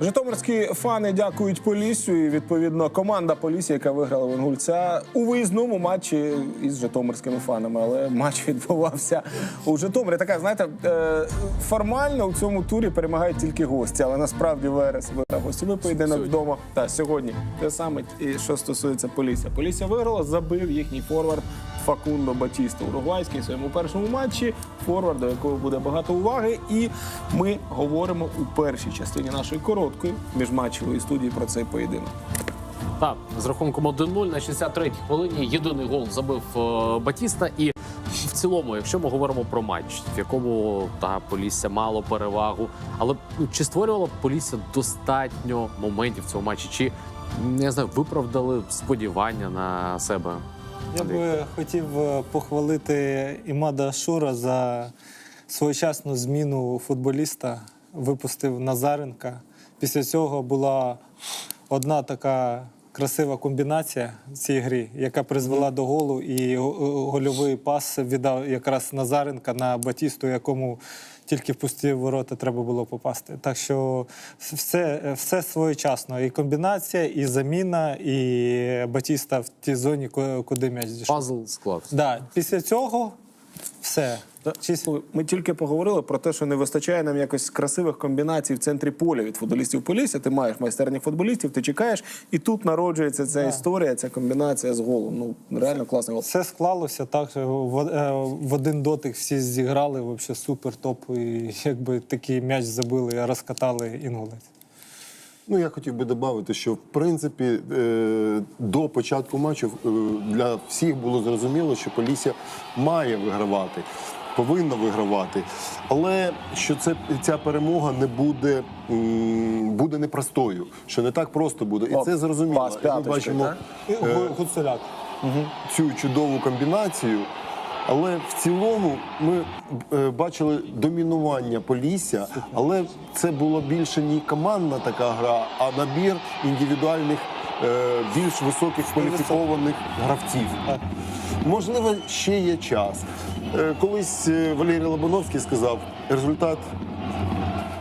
Житомирські фани дякують Поліссю і відповідно команда Полісся, яка виграла в Інгульця у виїзному матчі із житомирськими фанами. Але матч відбувався у Житомирі. Така, знаєте, е, формально у цьому турі перемагають тільки гості, але насправді Верес виграв гостєвий поєдинок вдома. Та сьогодні те саме, що стосується Полісся. Полісся виграла, забив їхній форвард. Факундо Батісто уругвайський в своєму першому матчі, форвард, до якого буде багато уваги. І ми говоримо у першій частині нашої короткої міжматчевої студії про цей поєдинок. Так, з рахунком 1-0 на 63-й хвилині єдиний гол забив е, Батіста. І в цілому, якщо ми говоримо про матч, в якому та Полісся мало перевагу, але ну, чи створювало Полісся достатньо моментів в цьому матчі? Чи не знаю, виправдали сподівання на себе? Я би хотів е, похвалити Імада Шура за своєчасну зміну футболіста. Випустив Назаренка. Після цього була одна така красива комбінація в цій грі, яка призвела до голу, і гольовий пас віддав якраз Назаренка на Батісту, якому тільки в пусті ворота треба було попасти. Так що все, все своєчасно. І комбінація, і заміна, і Батіста в тій зоні, ку- куди м'яч дійшов. Пазл склався. Да, після цього все. Чис- Ми тільки поговорили про те, що не вистачає нам якось красивих комбінацій в центрі поля від футболістів Полісся. Ти маєш майстерних футболістів, ти чекаєш, і тут народжується ця історія, ця комбінація з голом. Ну реально класний гол. Все склалося так, що в, е, в один дотик всі зіграли, взагалі супер топ. І якби такий м'яч забили, розкатали інгулець. Ну, я хотів би додати, що в принципі е, до початку матчу е, для всіх було зрозуміло, що Полісся має вигравати, повинна вигравати. Але що це ця перемога не буде, буде непростою, що не так просто буде. І О, це зрозуміло. пас І Ми бачимо так? І Гу- Гуцуляк. цю чудову комбінацію. Але в цілому ми е, бачили домінування Полісся, але це було більше не командна така гра, а набір індивідуальних е, більш високих кваліфікованих гравців. Можливо, ще є час. Е, Колись е, Валерій Лобановський сказав, результат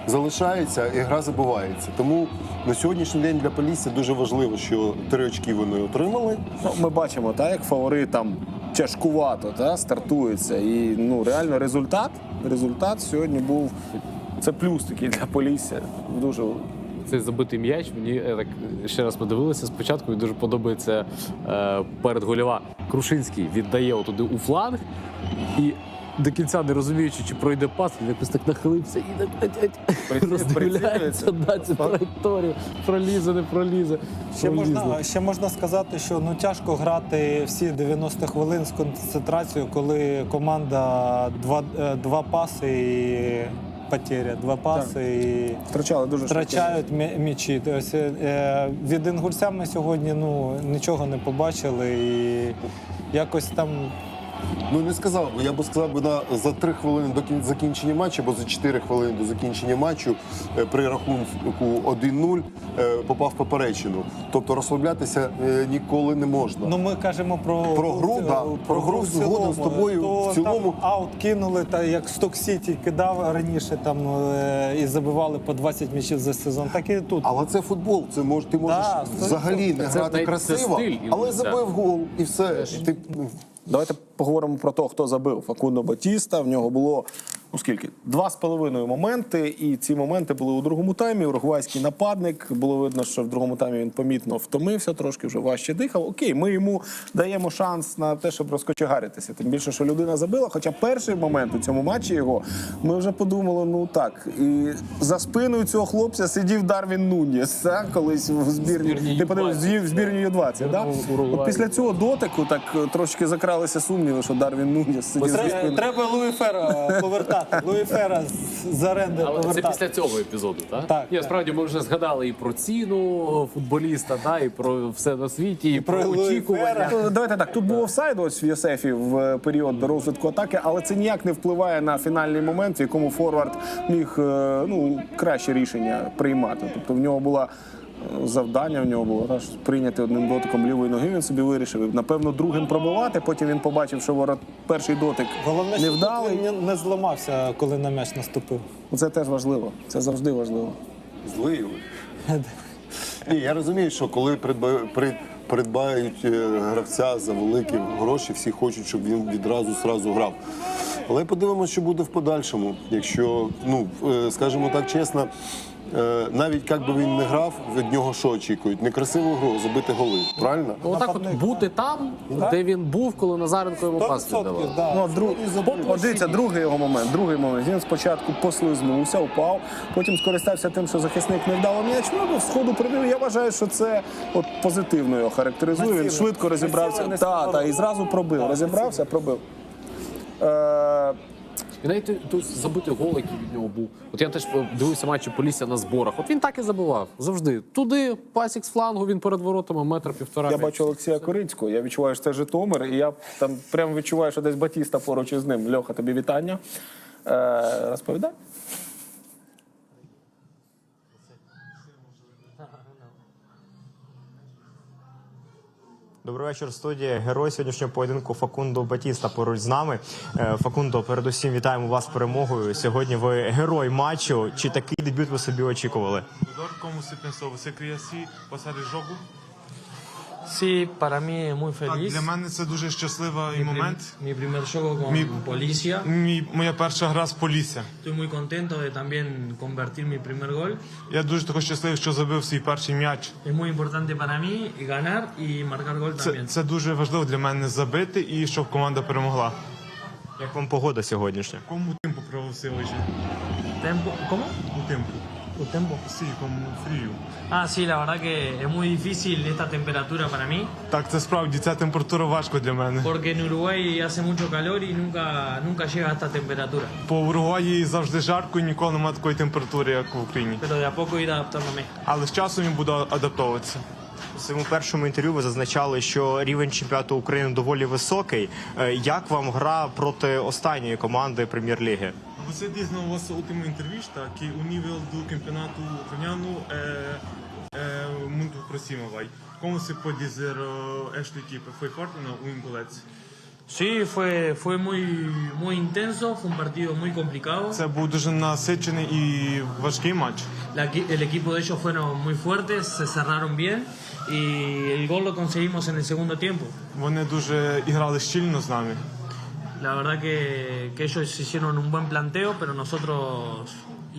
залишається і гра забувається. Тому на сьогоднішній день для Полісся дуже важливо, що три очки вони отримали. Ну, ми бачимо, так, як фаворит там тяжкувато та, стартується. І ну, реально результат, результат сьогодні був. Це плюс такий для Полісся. Дуже Цей забитий м'яч. Мені я так ще раз подивилися спочатку. Мені дуже подобається е, передгольова. Крушинський віддає отуди у фланг і. До кінця не розуміючи, чи пройде пас, він якось так нахилився і роздивляється на цю траєкторію. Пролізе, не пролізе. Ще можна, ще можна сказати, що ну тяжко грати всі 90 хвилин з концентрацією, коли команда два, е, два паси і потеря, два паси і втрачали дуже втрачають м'я- м'ячі. Ось е, від інгульця ми сьогодні ну, нічого не побачили і якось там Ну не сказав би. Я би сказав би на за три хвилини до кін- закінчення матчу, або за 4 хвилини до закінчення матчу е, при рахунку 1-0 е, попав поперечину. Тобто розслаблятися е, ніколи не можна. Ну, ми кажемо про, Про гру, да, про гру в згоден з тобою. То В цілому- там аут кинули, та як Сток Сіті кидав раніше там е, і забивали по 20 м'ячів за сезон, так і тут. Але це футбол. Це мож, ти можеш Да, взагалі не Це грати це красиво, стиль але забив гол і все. Ти, ну, Давайте поговоримо про того, хто забив Факундо Батіста. В нього було ну скільки? Два з половиною моменти, і ці моменти були у другому таймі. Уругвайський нападник. Було видно, що в другому таймі він помітно втомився, трошки вже важче дихав. Окей, ми йому даємо шанс на те, щоб розкочегаритися. Тим більше, що людина забила. Хоча перший момент у цьому матчі його ми вже подумали, ну так. І за спиною цього хлопця сидів Дарвін Нуніс, так, колись в збірні. Ти подивись, Ю-20. в збірні Ю-20, да? От після цього дотику так трошки закралися сумніви, що Дарвін Нуніс сидів Треба, спиною. треба Луї Фера повертати. Луї Фера з- оренди Але це після цього епізоду, так? Так, Ні, так. справді ми вже згадали і про ціну футболіста, та, і про все на світі, і, про про очікування. Фера. Ну, Давайте так. Тут був офсайд ось в Йосефі в е, період до розвитку атаки, але це ніяк не впливає на фінальний момент, в якому Форвард міг е, ну, краще рішення приймати. Тобто в нього була завдання, в нього було раз, прийняти одним дотиком лівої ноги. Він собі вирішив. І, Напевно, другим пробивати. Потім він побачив, що ворот перший дотик Головне, що тут невдалий. він не, не зламався, коли на м'яч наступив. Це теж важливо. Це завжди важливо. злий. Ні, я розумію, що коли придбають е, гравця за великі гроші, всі хочуть, щоб він відразу сразу грав. Але подивимося, що буде в подальшому. Якщо, ну, е, скажімо так чесно, навіть як би він не грав, від нього що очікують? Некрасиву гру, забити голи. Правильно? Отак от бути там, де він був, коли Назаренко йому пас віддавав. да. Ну, друг... От дивіться, другий його момент. Другий момент. Він спочатку послизнувся, упав, потім скористався тим, що захисник не вдало м'яч. Ну, з ходу прибив. Я вважаю, що це от позитивно його характеризує. Він швидко розібрався. Та, та, і зразу пробив. Розібрався, пробив. Е, І навіть той- той забитий гол, який від нього був. От я теж дивився матчі Полісся на зборах. От він так і забивав завжди. Туди, пасік з флангу, він перед воротами, метр півтора. я бачу Олексія Корицького. Я відчуваю, що це Житомир, і я там прямо відчуваю, що десь Батіста поруч із ним. Льоха, тобі вітання. Е, розповідай. Добрий вечір, студія. Герой сьогоднішнього поєдинку Факундо Батіста поруч з нами. Е, Факундо, передусім вітаємо вас перемогою. Сьогодні ви герой матчу. Чи такий дебют ви собі очікували? jogador, como você pensou? посади queria se passar o jogo? Sí, para mí es muy feliz. Так, для мене це дуже щасливий Mi, prim- момент. mi primer juego con Mi- Policia. Мій, моя перша гра з Полісся. Estoy muy contento de también convertir mi primer gol. Я дуже також щасливий, що забив свій перший м'яч. Es muy importante para mí ganar y marcar gol Це, también. це дуже важливо для мене забити і щоб команда перемогла. Як вам погода сьогоднішня? Кому темпо провести hoje? Tempo, ¿Cómo? У темпо. ¿Tu tiempo? Sí, con frío. Ah, sí, la verdad que es muy difícil esta temperatura para mí, Так, це справді ця температура важко для мене. porque en Uruguay hace mucho calor y nunca, nunca llega a esta temperatura. По Уругваї завжди жарко і ніколи немає такої температури, як в Україні. Pero de a poco ir adaptándome. Але з часом він буде адаптовуватися. У своєму першому інтерв'ю ви зазначали, що рівень чемпіонату України доволі високий. Е, Як вам гра проти останньої команди прем'єр-ліги? Ucraniano é, é muito para cima, vai. Como você pode dizer eh, esta equipa? Foi forte ou não? O Ingolets? Sí, fue, fue muy, muy intenso, fue un partido muy complicado. Це був дуже насичений і важкий матч. La equi- el equipo de ellos fueron muy fuertes, se cerraron bien y el gol lo conseguimos en el segundo tiempo. Вони дуже іграли щільно з нами. La verdad que, que ellos hicieron un buen planteo, pero nosotros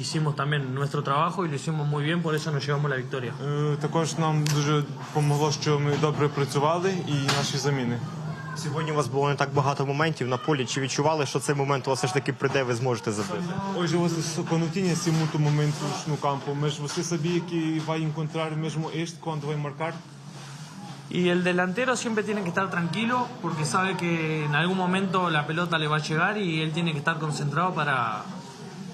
hicimos también nuestro trabajo y lo hicimos muy bien, por eso nos llevamos la victoria. Е, Також нам дуже допомогло, що ми добре працювали і наші заміни. Сьогодні у вас було не так багато моментів на полі. Чи відчували, що цей момент у вас все ж таки прийде, ви зможете забити? Hoje você quando tinha assim muito momentos no campo, mas você sabia que vai encontrar mesmo este quando vai marcar? Y el delantero siempre tiene que estar tranquilo porque sabe que en algún momento la pelota le va a llegar y él tiene que estar concentrado para,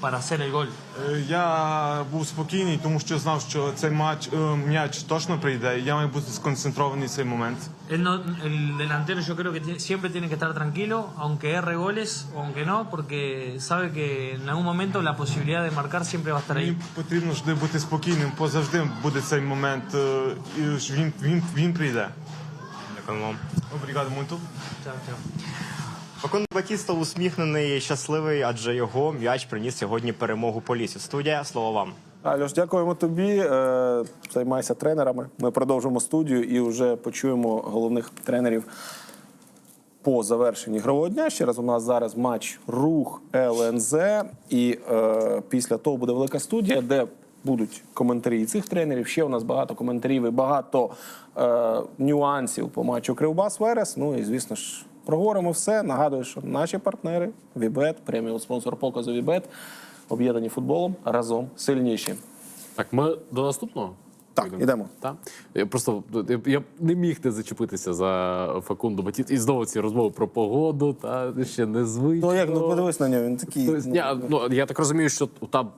para hacer el gol. Е, Я був спокійний, тому що знав, що цей матч е, м'яч точно прийде. і Я маю бути сконцентрований в цей момент. Él no- el delantero yo creo que tie- siempre tiene que estar tranquilo, aunque erre goles o aunque no, porque sabe que en algún momento la posibilidad de marcar siempre va a estar Мені ahí. потрібно завжди бути спокійним, бо завжди буде цей момент, е, і ж він, він, він прийде. Дякую вам. Обрігado muito. Chao, chao. Факундо Батіста усміхнений, щасливий, адже його м'яч приніс сьогодні перемогу по лісі. Студія, слово вам. Альош, дякуємо тобі. Е, Займайся тренерами. Ми продовжимо студію і вже почуємо головних тренерів по завершенні ігрового дня. Ще раз у нас зараз матч Рух ЛНЗ. І е, після того буде велика студія, де будуть коментарі цих тренерів. Ще у нас багато коментарів і багато е, нюансів по матчу Кривбас Верес. Ну і звісно ж. Проговоримо все. Нагадую, що наші партнери Вібет, преміум спонсор показу Вібет, об'єднані футболом разом сильніші. Так, ми до наступного. Так, ідемо. Так. Я просто я, я не міг не зачепитися за Факунду Батіт. І знову ці розмови про погоду, та ще незвично. Ну як ну подивись на нього, він такий. Тобто, ні, ну, я так розумію, що там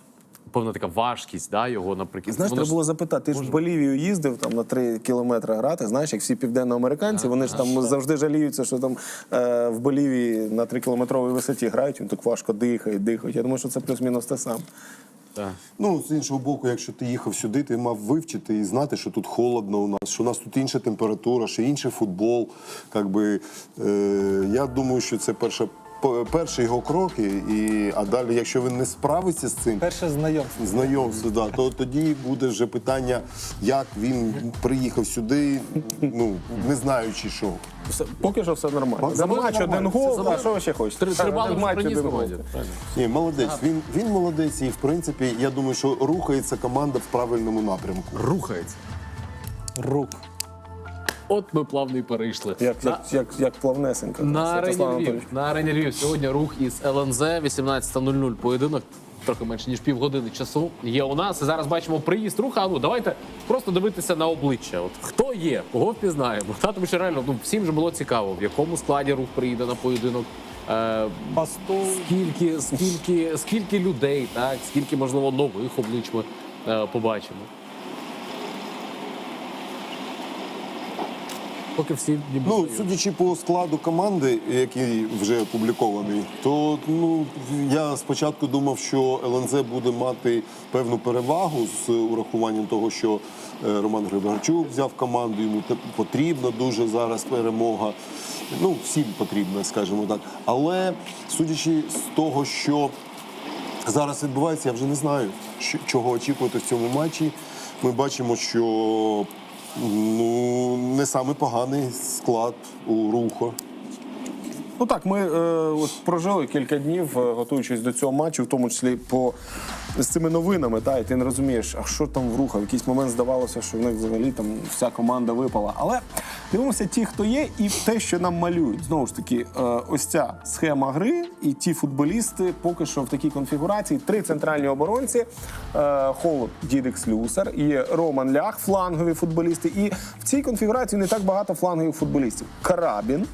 певна така важкість, да, його наприкінці. Знаєш, треба ж- було запитати, ти ж в Болівію їздив там на 3 кілометри грати. Знаєш, як всі південноамериканці, вони ж там завжди жаліються, що там е, в Болівії на 3 кілометровій висоті грають, він так важко дихає, дихають. Я думаю, що це плюс-мінус те саме. Так. Ну, з іншого боку, якщо ти їхав сюди, ти мав вивчити і знати, що тут холодно у нас, що у нас тут інша температура, що інший футбол. Как би, е, я думаю, що це перша перші його кроки, і а далі, якщо він не справиться з цим, Перше знайомство. знайомство, да, то тоді буде вже питання, як він приїхав сюди, ну не знаючи що. Все, поки що все нормально. За матч один гол, а що ви ще хочете? Три, три бали матч, один гол. Ні, молодець. Він, він молодець, і в принципі, я думаю, що рухається команда в правильному напрямку. Рухається. Рук. От ми плавно і перейшли. Як, На- як, як, як плавнесенько. На арені Львів. На арені Львів сьогодні рух із ЛНЗ 18.00 поєдинок. Трохи менше ніж півгодини часу є у нас. І зараз бачимо приїзд руха. А Ну давайте просто дивитися на обличчя. От хто є, кого впізнаємо. Та тому що реально ну всім же було цікаво, в якому складі рух приїде на поєдинок. Е, скільки, скільки, скільки людей, так скільки можливо нових облич ми е, побачимо. Поки всі ніби Ну, судячи по складу команди, який вже опублікований, то ну я спочатку думав, що ЛНЗ буде мати певну перевагу з урахуванням того, що е, Роман Григорчук взяв команду, йому потрібна дуже зараз перемога. Ну, всім потрібна, скажімо так. Але судячи з того, що зараз відбувається, я вже не знаю, чого очікувати в цьому матчі. Ми бачимо, що ну, не саме поганий склад у руху. Ну так, ми е, от прожили кілька днів, е, готуючись до цього матчу, в тому числі по з цими новинами, та, і ти не розумієш, а що там в руха. В якийсь момент здавалося, що в них взагалі там вся команда випала. Але дивимося ті, хто є, і те, що нам малюють. Знову ж таки, е, ось ця схема гри, і ті футболісти поки що в такій конфігурації. Три центральні оборонці: е, Холод, Дідекс, Люсер і Роман Лях, флангові футболісти. І в цій конфігурації не так багато флангових футболістів. Карабін.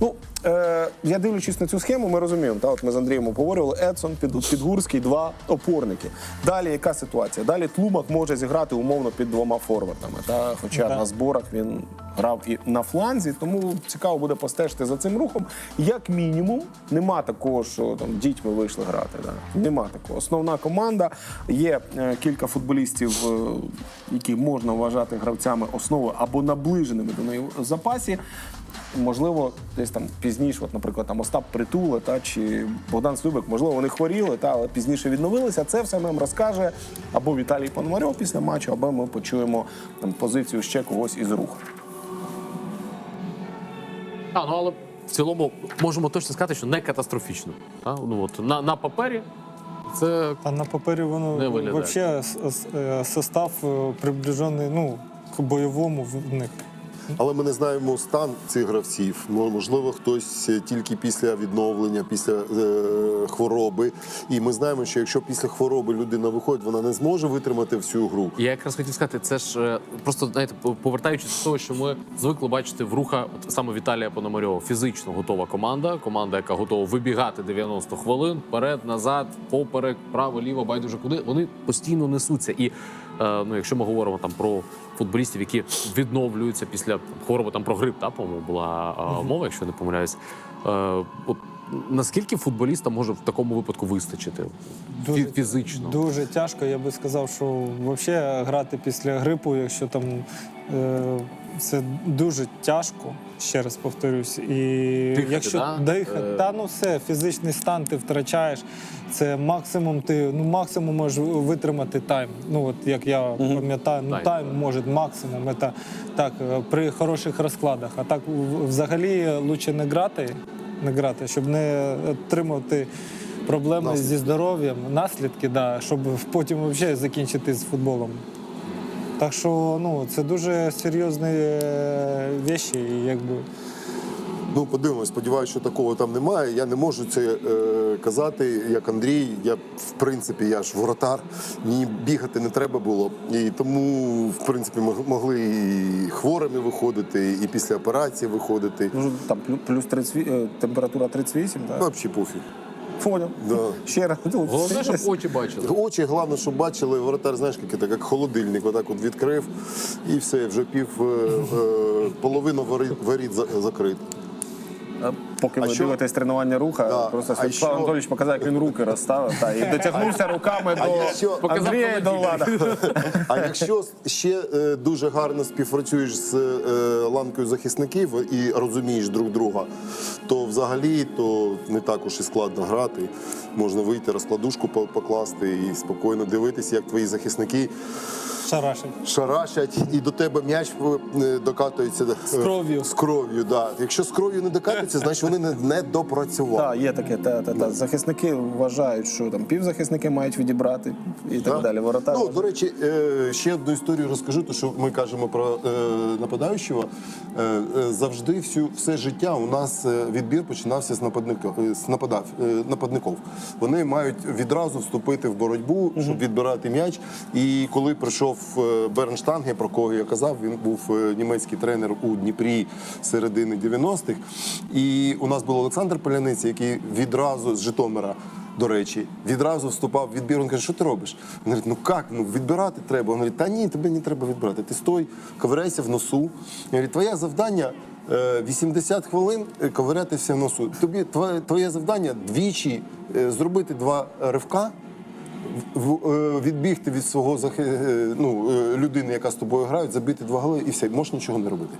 Ну, е, я дивлячись на цю схему, ми розуміємо, та, от ми з Андрієм обговорювали, Едсон, Під- Підгурський, два опорники. Далі яка ситуація? Далі Тлумак може зіграти умовно під двома форвардами. Та, хоча Так. на зборах він грав і на фланзі, тому цікаво буде постежити за цим рухом. Як мінімум, нема такого, що там дітьми вийшли грати. Да? Нема такого. Основна команда. Є е, кілька футболістів, е, які можна вважати гравцями основи або наближеними до неї в запасі. Можливо, десь там пізніше, от, наприклад, там Остап Притула та чи Богдан Слюбик, можливо, вони хворіли, та але пізніше відновилися. Це все нам розкаже або Віталій Пономарьов після матчу, або ми почуємо там позицію ще когось із руху. А, ну але в цілому можемо точно сказати, що не катастрофічно. А, ну от на, на папері це А на папері воно Не виглядає. взагалі состав е, приближений ну, к бойовому в них. Але ми не знаємо стан цих гравців. Можливо, хтось е, тільки після відновлення, після е, хвороби. І ми знаємо, що якщо після хвороби людина виходить, вона не зможе витримати всю гру. Я якраз хотів сказати, це ж е, просто знаєте, повертаючись до того, що ми звикли бачити в руха от саме Віталія Пономарьова, фізично готова команда. Команда, яка готова вибігати 90 хвилин, вперед, назад, поперек, право, ліво, байдуже куди. Вони постійно несуться. І ну, якщо ми говоримо там про футболістів, які відновлюються після хвороби, там про грип, та по-моєму була угу. мова, якщо не помиляюсь. Е, от наскільки футболіста може в такому випадку вистачити дуже, фізично? Дуже тяжко. Я би сказав, що взагалі грати після грипу, якщо там е, це дуже тяжко, ще раз повторюсь. І Дихати, якщо да? дихати, Е. та ну все, фізичний стан ти втрачаєш. Це максимум, ти ну максимум можеш витримати тайм. Ну от як я пам'ятаю, ну Тайм, тайм да. може максимум. Це так е, при хороших розкладах. А так взагалі лучше не грати, не грати, щоб не отримати проблеми зі здоров'ям, наслідки, да, щоб потім взагалі закінчити з футболом. Так що ну, це дуже серйозні е, речі, якби. Ну, подивимось, сподіваюся, що такого там немає. Я не можу це е, казати, як Андрій. Я, в принципі, я ж воротар, мені бігати не треба було. І тому, в принципі, могли і хворими виходити, і після операції виходити. Може, там плюс 30, е, температура 38, так? Взагалі пофіг. Поняв. Да. Ще раз. Ну, Головне, щоб очі бачили. Очі, головне, щоб бачили, воротар, знаєш, як, так, як холодильник, отак от відкрив, і все, вже пів е, е, половина воріт, воріт закрит. закрита. Поки А ви що- дивитесь тренування руха, Да, просто Святослав що- Анатолійович показав, як він руки розставив та, і дотягнувся руками А до якщо- Андрія і до Влада. А якщо ще е, дуже гарно співпрацюєш з е, ланкою захисників і розумієш друг друга, то взагалі то не так уж і складно грати. Можна вийти, розкладушку покласти і спокійно дивитися, як твої захисники Шарашить. шарашать, і до тебе м'яч е, докатується з кров'ю. З кров'ю, да. Якщо з кров'ю не докатується, значить вони не, не допрацювали. Так, є таке. Та, та, та. Захисники вважають, що там півзахисники мають відібрати і так Да? далі. Воротар. Ну, до речі, е, ще одну історію розкажу, то що ми кажемо про е, нападаючого. Е, Завжди всю, все життя у нас відбір починався з нападника е, з нападав, нападників. Вони мають відразу вступити в боротьбу, щоб відбирати м'яч. І коли прийшов Бернштанге, про кого я казав, він був німецький тренер у Дніпрі середини 90-х. І у нас був Олександр Поляниця, який відразу з Житомира до речі, відразу вступав в відбір. Він каже, що ти робиш? Він говорить, ну як? Ну відбирати треба. Він говорить, та ні, тебе не треба відбирати. Ти стой, ковиряйся в носу. Він говорить, твоє завдання. е, 80 хвилин е, ковирятися в носу. Тобі твоє, завдання двічі е, зробити два ривка, е, відбігти від свого е, ну, е, людини, яка з тобою грає, забити два голи і все, можеш нічого не робити.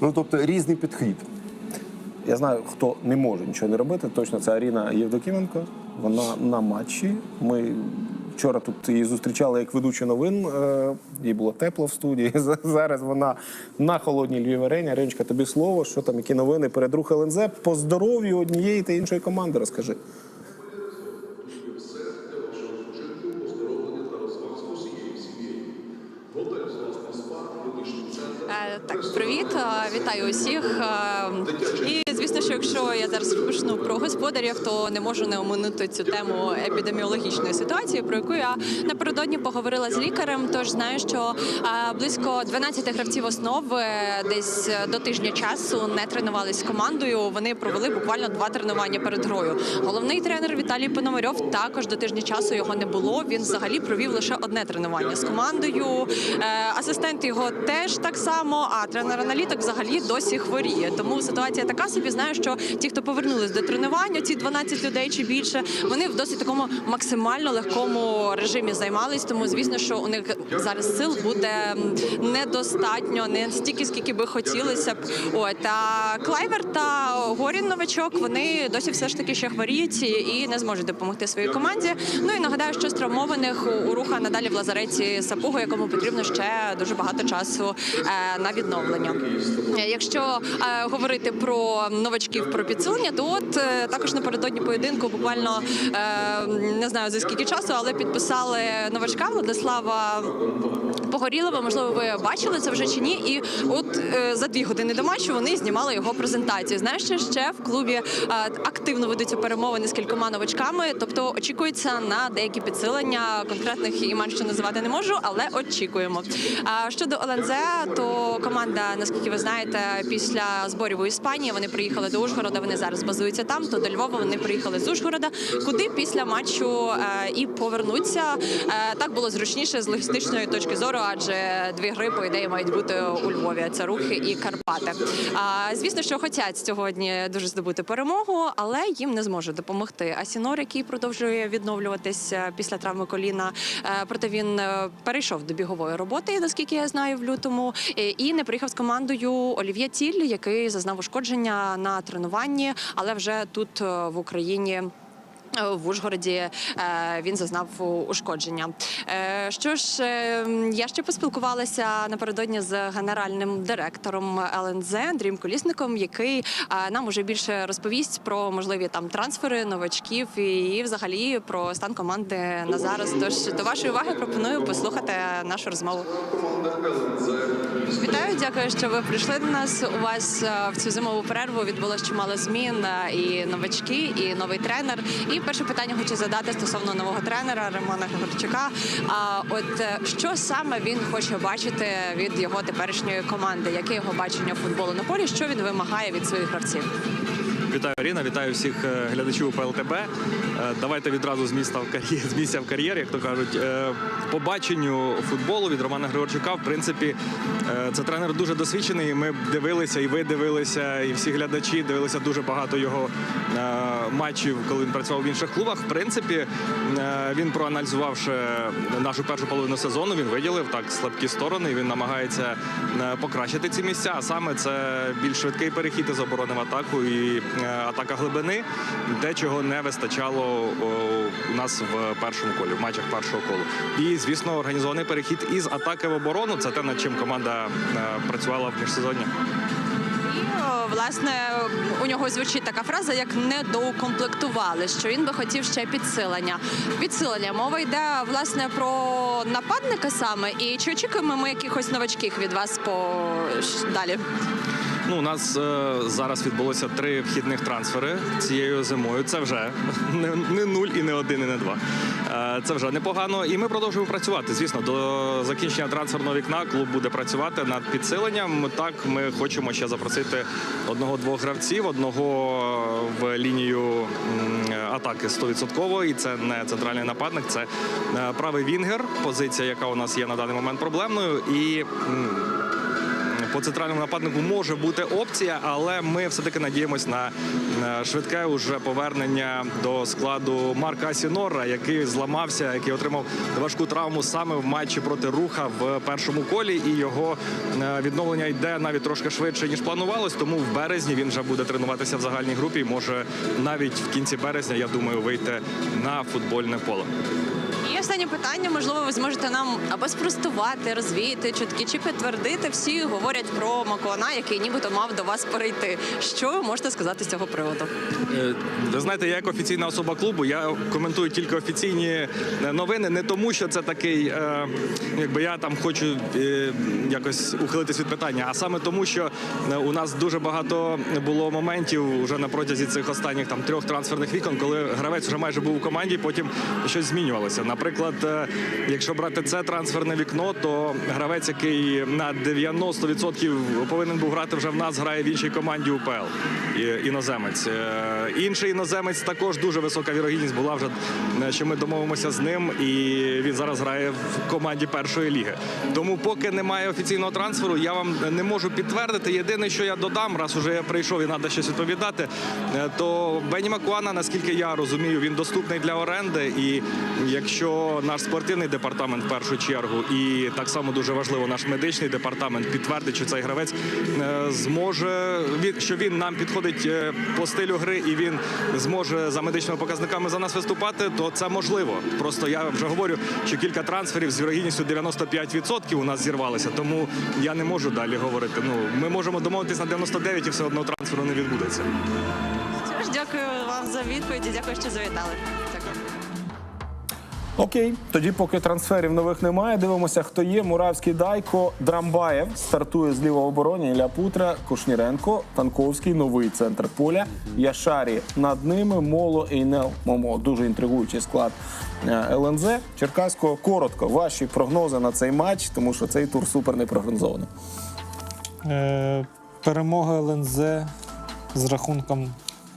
Ну тобто різний підхід. Я знаю, хто не може нічого не робити. Точно це Аріна Євдокименко. Вона на матчі. Ми вчора тут її зустрічали як ведучу новин. Е, Їй було тепло в студії. Зараз вона на холодній Львів арені. Ариночка, тобі слово. Що там, які новини? Передруг ЛНЗ по здоров'ю однієї та іншої команди. Розкажи. Е, Так, привіт, е, вітаю усіх. І звісно, що якщо я зараз почну про господарів, то не можу не оминути цю тему епідеміологічної ситуації, про яку я напередодні поговорила з лікарем. Тож знаю, що близько 12 гравців основ десь до тижня часу не тренувалися з командою. Вони провели буквально два тренування перед грою. Головний тренер Віталій Пономарьов також до тижня часу його не було. Він взагалі провів лише одне тренування з командою. Е, Асистент його теж так само. А тренер-аналітик взагалі досі хворіє. Тому ситуація така собі. Знаю, що ті, хто повернулись до тренування, ці 12 людей чи більше, вони в досить такому максимально легкому режимі займались. Тому звісно, що у них зараз сил буде недостатньо, не стільки, скільки би хотілося б. От а Клайвер та Горін новачок вони досі все ж таки ще хворіють і не зможуть допомогти своїй команді. Ну і нагадаю, що з травмованих у руха надалі в лазареті Сапугу, якому потрібно ще дуже багато часу е, на відновлення. Е, Якщо е, говорити про новачків про підсилення, то от е, також напередодні поєдинку буквально е, не знаю за скільки часу, але підписали новачка Владислава Погорілова. Можливо, ви бачили це вже чи ні. І от е, за дві години до матчу вони знімали його презентацію. Знаєш, що ще в клубі активно ведуться перемовини з кількома новачками, тобто очікується на деякі підсилення. Конкретних імен ще називати не можу, але очікуємо. А щодо ЛНЗ, то команда, наскільки ви знаєте, після зборів у Іспанії вони приїхали до Ужгорода. Вони зараз базуються там. То до Львова вони приїхали з Ужгорода, куди після матчу е, і повернуться. Е, так було зручніше з логістичної точки зору, адже дві гри по ідеї мають бути у Львові. Це рухи і Карпати. Звісно, що хочуть сьогодні дуже здобути перемогу, але їм не зможе допомогти. Асінор, який продовжує відновлюватися після травми коліна. Е, Проте він перейшов до бігової роботи, наскільки я знаю, в лютому, і не приїхав з командою Олів'є Тіль, який зазнав ушкодження на тренуванні, але вже тут е, в Україні. Е, В Ужгороді е, він зазнав ушкодження. Е, Що ж, я ще поспілкувалася напередодні з генеральним директором ЛНЗ Андрієм Колісником, який нам уже більше розповість про можливі там трансфери новачків і взагалі про стан команди на зараз. Тож до вашої уваги пропоную послухати нашу розмову. Вітаю, дякую, що ви прийшли до нас. У вас в цю зимову перерву відбулося чимало змін і новачки, і новий тренер. І перше питання хочу задати стосовно нового тренера Романа Григорчука. А от е, що саме він хоче бачити від його теперішньої команди? Яке його бачення футболу на полі? Що він вимагає від своїх гравців? Вітаю Аріна, вітаю всіх е, глядачів УПЛТБ. Е, Давайте відразу з міста в кар'єр, з місця в кар'єр, як то кажуть. Е, По баченню футболу від Романа Григорчука, в принципі, це тренер дуже досвідчений. Ми дивилися, і ви дивилися, і всі глядачі дивилися дуже багато його матчів, коли він працював в інших клубах. В принципі, він проаналізувавши нашу першу половину сезону, він виділив так слабкі сторони. Він намагається покращити ці місця. А саме це більш швидкий перехід із оборони в атаку і атака глибини, те, чого не вистачало у нас в першому колі, в матчах першого колу. І звісно, організований перехід із атаки в оборону. Це те, над чим команда е, працювала в міжсезонні. Власне у нього звучить така фраза, як недоукомплектували, що він би хотів ще підсилення. Підсилення мова йде власне про нападника саме. І чи очікуємо ми якихось новачків від вас по далі? Ну, у нас е, зараз відбулося три вхідних трансфери цією зимою. Це вже не, не нуль і не один, і не два. Е, це вже непогано. І ми продовжуємо працювати. Звісно, до закінчення трансферного вікна клуб буде працювати над підсиленням. Так, ми хочемо ще запросити одного-двох гравців, одного в лінію атаки 100%. І це не центральний нападник, це е, правий вінгер, позиція, яка у нас є на даний момент проблемною. І по центральному нападнику може бути опція, але ми все-таки надіємось на швидке уже повернення до складу Марка Асінора, який зламався, який отримав важку травму саме в матчі проти руха в першому колі. І його е, відновлення йде навіть трошки швидше ніж планувалось. Тому в березні він вже буде тренуватися в загальній групі. Може навіть в кінці березня, я думаю, вийти на футбольне поле. Останнє питання, можливо, ви зможете нам або спростувати, розвіяти чутки чи підтвердити. Всі говорять про Макуана, який нібито мав до вас перейти. Що ви можете сказати з цього приводу? Е, Ви знаєте, я як офіційна особа клубу, я коментую тільки офіційні е, новини, не тому, що це такий, е, якби я там хочу якось ухилитись від питання, а саме тому, що у нас дуже багато було моментів уже на протязі цих останніх там трьох трансферних вікон, коли гравець вже майже був у команді, потім щось змінювалося. Наприклад, е, якщо брати це трансферне вікно, то гравець, який на 90% повинен був грати вже в нас, грає в іншій команді УПЛ іноземець. Е, Інший іноземець також дуже висока вірогідність була вже, е, що ми домовимося з ним, і він зараз грає в команді першої ліги. Тому, поки немає офіційного трансферу, я вам не можу підтвердити. Єдине, що я додам, раз уже я прийшов і треба щось відповідати, то Бені Макуана, наскільки я розумію, він доступний для оренди. І якщо наш спортивний департамент в першу чергу, і так само дуже важливо, наш медичний департамент підтвердить, що цей гравець е, зможе що він нам підходить е, по стилю гри, і він зможе за медичними показниками за нас виступати, то це можливо. Просто я вже говорю, що кілька трансферів з вірогідністю 95% у нас зірвалися, тому я не можу далі говорити. Ну ми можемо домовитись на 99 і все одно трансферу не відбудеться. Дякую вам за відповідь і дякую, що завітали. Окей, тоді, поки трансферів нових немає, дивимося, хто є. Муравський Дайко, Драмбаєв стартує з лівого оборони. Ілля Путра, Кушніренко, Танковський, новий центр поля. Яшарі над ними, Моло, Ейнел, Момо. Дуже інтригуючий склад е, ЛНЗ. Черкаського коротко. Ваші прогнози на цей матч, тому що цей тур супер не прогнозований. Е, перемога ЛНЗ з рахунком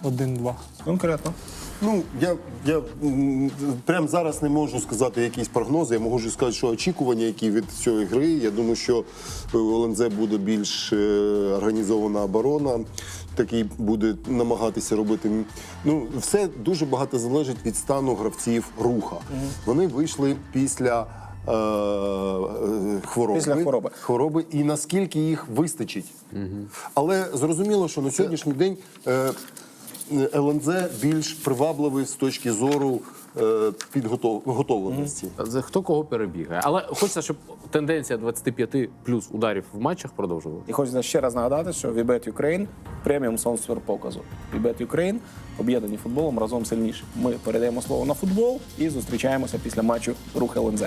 1-2. Конкретно. Ну, я, я прямо зараз не можу сказати якісь прогнози. Я можу сказати, що очікування, які від цієї гри. Я думаю, що у ЛНЗ буде більш е, організована оборона. Такий буде намагатися робити. Ну, все дуже багато залежить від стану гравців руха. Вони вийшли після. е, е, Хвороби. Після хвороби. хвороби і наскільки їх вистачить. Але зрозуміло, що на сьогоднішній день е, ЛНЗ більш привабливий з точки зору е, підготовленості. Хто кого перебігає. Але хочеться, щоб тенденція 25 плюс ударів в матчах продовжувалася. І хочеться ще раз нагадати, що Вібет Україн преміум спонсор показу. Вібет Україн об'єднані футболом разом сильніші. Ми передаємо слово на футбол і зустрічаємося після матчу Рух ЛНЗ.